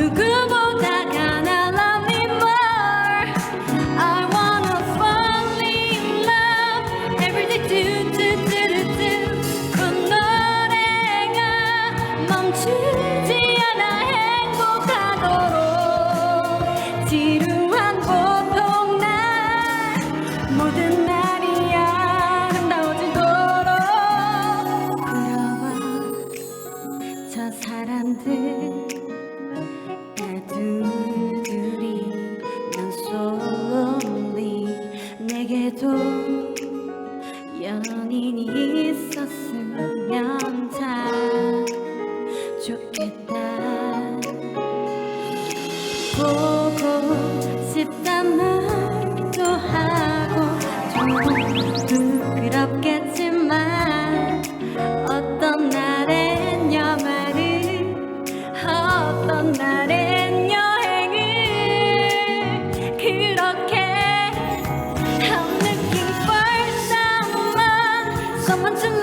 you 연인이 있었으면 다 좋겠다. 怎么证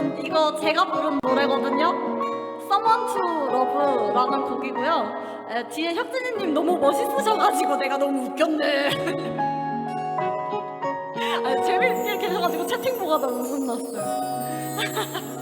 여러분 이거 제가 부른 노래거든요. Someone to Love라는 곡이고요. 에, 뒤에 혁진이님 너무 멋있으셔가지고 내가 너무 웃겼네. 아, 재밌게 계셔가지고 채팅 보고 하다 웃음 났어요.